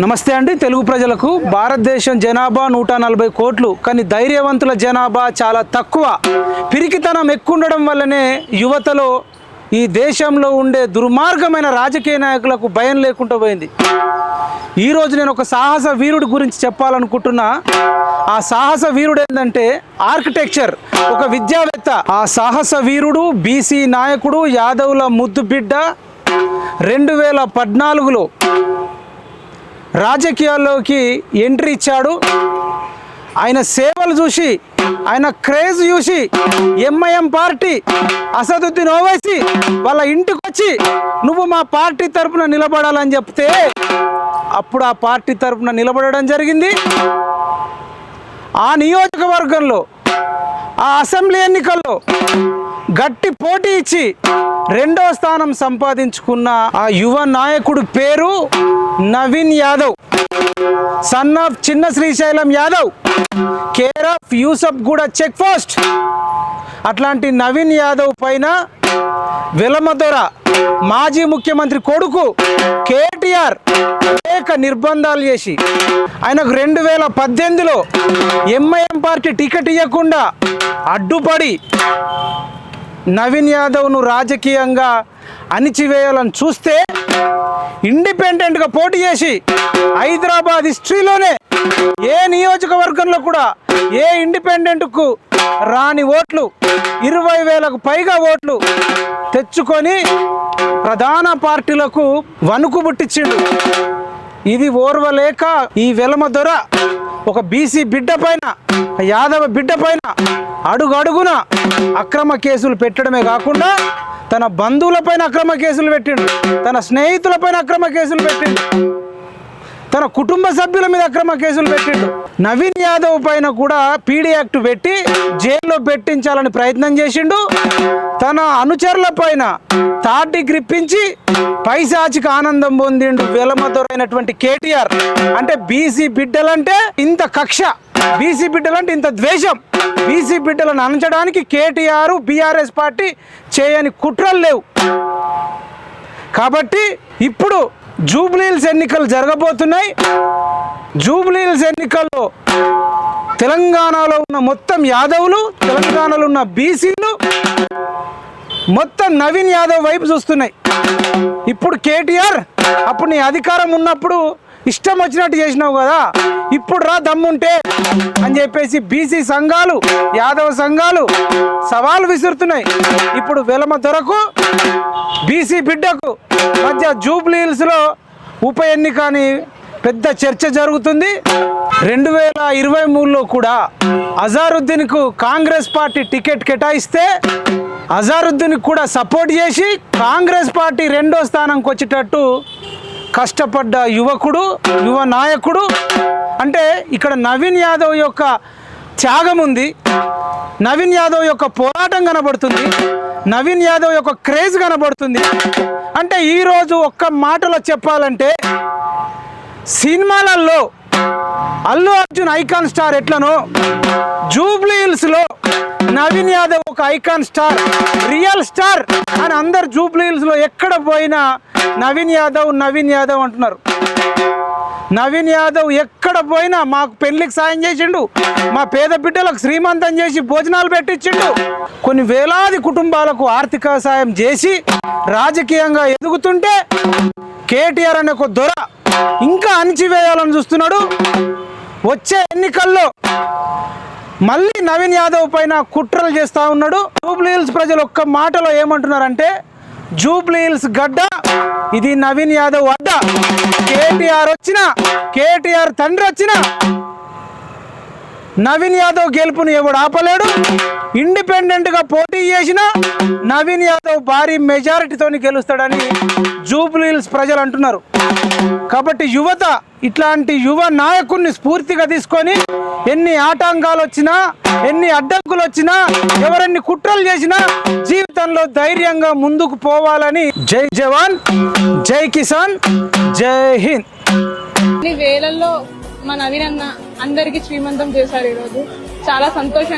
నమస్తే అండి. తెలుగు ప్రజలకు భారతదేశం జనాభా నూట నలభై కోట్లు కానీ ధైర్యవంతుల జనాభా చాలా తక్కువ. పిరికితనం ఎక్కువండడం వల్లనే యువతలో ఈ దేశంలో ఉండే దుర్మార్గమైన రాజకీయ నాయకులకు భయం లేకుండా పోయింది. ఈరోజు నేను ఒక సాహస వీరుడి గురించి చెప్పాలనుకుంటున్నా. ఆ సాహస వీరుడు ఏంటంటే ఆర్కిటెక్చర్ ఒక విద్యావేత్త. ఆ సాహస వీరుడు బీసీ నాయకుడు యాదవుల ముద్దు బిడ్డ. రెండు వేల పద్నాలుగులో రాజకీయాల్లోకి ఎంట్రీ ఇచ్చాడు. ఆయన సేవలు చూసి ఆయన క్రేజ్ చూసి ఎంఐఎం పార్టీ అసదుద్దీన్ ఓవైసీ వాళ్ళ ఇంటికి వచ్చి నువ్వు మా పార్టీ తరపున నిలబడాలని చెప్తే అప్పుడు ఆ పార్టీ తరపున నిలబడడం జరిగింది. ఆ నియోజకవర్గంలో ఆ అసెంబ్లీ ఎన్నికల్లో గట్టి పోటీ ఇచ్చి రెండో స్థానం సంపాదించుకున్న ఆ యువ నాయకుడు పేరు నవీన్ యాదవ్. సన్ ఆఫ్ చిన్న Srisailam Yadav. Care of Yusufguda check post. అట్లాంటి నవీన్ యాదవ్ పైన వెలమదొర మాజీ ముఖ్యమంత్రి కొడుకు కేటీఆర్ అనేక నిర్బంధాలు చేసి ఆయనకు రెండు వేల పద్దెనిమిదిలో ఎంఐఎం పార్టీ టికెట్ ఇవ్వకుండా అడ్డుపడి నవీన్ యాదవ్ను రాజకీయంగా అణిచివేయాలని చూస్తే ఇండిపెండెంట్గా పోటీ చేసి హైదరాబాద్ హిస్టరీలోనే ఏ నియోజకవర్గంలో కూడా ఏ ఇండిపెండెంట్కు రాని ఓట్లు ఇరవై వేలకు పైగా ఓట్లు తెచ్చుకొని ప్రధాన పార్టీలకు వణుకు పుట్టించిండు. ఇది ఓర్వలేక ఈ వెలమ దొర ఒక బీసీ బిడ్డ పైన యాదవ బిడ్డ పైన అడుగడుగున అక్రమ కేసులు పెట్టడమే కాకుండా తన బంధువులపైన అక్రమ కేసులు పెట్టిండు తన స్నేహితులపైన అక్రమ కేసులు పెట్టిండు. తన కుటుంబ సభ్యుల మీద అక్రమ కేసులు పెట్టిండు. నవీన్ యాదవ్ పైన కూడా పీడీ యాక్ట్ పెట్టి జైల్లో పెట్టించాలని ప్రయత్నం చేసిండు. తన అనుచరుల పైన తాటి గ్రిప్పించి పైశాచిక ఆనందం పొందిండు వెలమదొరైనటువంటి కేటీఆర్. అంటే బీసీ బిడ్డలంటే ఇంత కక్ష బీసీ బిడ్డలంటే ఇంత ద్వేషం. బీసీ బిడ్డలను అణచడానికి కేటీఆర్ బీఆర్ఎస్ పార్టీ చేయని కుట్రలు లేవు. కాబట్టి ఇప్పుడు జూబ్లీహిల్స్ ఎన్నికలు జరగబోతున్నాయి. జూబ్లీహిల్స్ ఎన్నికల్లో తెలంగాణలో ఉన్న మొత్తం యాదవులు తెలంగాణలో ఉన్న బీసీలు మొత్తం నవీన్ యాదవ్ వైపు చూస్తున్నాయి. ఇప్పుడు కేటీఆర్ అప్పుడు నీ అధికారం ఉన్నప్పుడు ఇష్టం వచ్చినట్టు చేసినావు కదా ఇప్పుడు రా దమ్ముంటే అని చెప్పేసి బీసీ సంఘాలు యాదవ సంఘాలు సవాలు విసురుతున్నాయి. ఇప్పుడు వెలమ దొరకు బీసీ బిడ్డకు మధ్య జూబ్లీ హిల్స్లో ఉప ఎన్నిక అని పెద్ద చర్చ జరుగుతుంది. రెండు వేల ఇరవై మూడులో కూడా అజారుద్దీన్కు కాంగ్రెస్ పార్టీ టికెట్ కేటాయిస్తే అజారుద్దీన్కి కూడా సపోర్ట్ చేసి కాంగ్రెస్ పార్టీ రెండో స్థానంకి వచ్చేటట్టు కష్టపడ్డ యువకుడు యువ నాయకుడు. అంటే ఇక్కడ నవీన్ యాదవ్ యొక్క త్యాగం ఉంది. నవీన్ యాదవ్ యొక్క పోరాటం కనబడుతుంది. నవీన్ యాదవ్ యొక్క క్రేజ్ కనబడుతుంది. అంటే ఈరోజు ఒక్క మాటలో చెప్పాలంటే సినిమాలలో అల్లు అర్జున్ ఐకాన్ స్టార్ ఎట్లనో జూబ్లీ హిల్స్లో నవీన్ యాదవ్ ఒక ఐకాన్ స్టార్ రియల్ స్టార్ అని అందరు జూబ్లీ హిల్స్లో ఎక్కడ పోయినా నవీన్ యాదవ్ నవీన్ యాదవ్ అంటున్నారు. నవీన్ యాదవ్ ఎక్కడ పోయినా మాకు పెళ్ళికి సాయం చేసిండు. మా పేద బిడ్డలకు శ్రీమంతం చేసి భోజనాలు పెట్టించిండు. కొన్ని వేలాది కుటుంబాలకు ఆర్థిక సాయం చేసి రాజకీయంగా ఎదుగుతుంటే కేటీఆర్ అనే ఒక దొర ఇంకా అణిచివేయాలని చూస్తున్నాడు. వచ్చే ఎన్నికల్లో మళ్ళీ నవీన్ యాదవ్ పైన కుట్రలు చేస్తూ ఉన్నాడు. జూబ్లీ హిల్స్ ప్రజలు ఒక్క మాటలో ఏమంటున్నారంటే జూబ్లీ హిల్స్ గడ్డ ఇది నవీన్ యాదవ్ అడ్డ. కేటీఆర్ వచ్చిన కేటీఆర్ తండ్రి వచ్చిన నవీన్ యాదవ్ గెలుపుని ఎవడు ఆపలేడు? ఇండిపెండెంట్గా పోటీ చేసిన నవీన్ యాదవ్ భారీ మెజారిటీతో గెలుస్తాడని జూబ్లీ హిల్స్ ప్రజలు అంటున్నారు. కాబట్టి యువత ఇట్లాంటి యువ నాయకుడిని స్ఫూర్తిగా తీసుకొని ఎన్ని ఆటంకాలు వచ్చినా ఎన్ని అడ్డంకులు వచ్చినా ఎవరెన్ని కుట్రలు చేసినా జీవితంలో ధైర్యంగా ముందుకు పోవాలని జై జవాన్ జై కిసాన్ జై హింద్. వేలల్లో మా నవీన్ అన్న అందరికి శ్రీమంతం చేశారు ఈరోజు. చాలా సంతోషంగా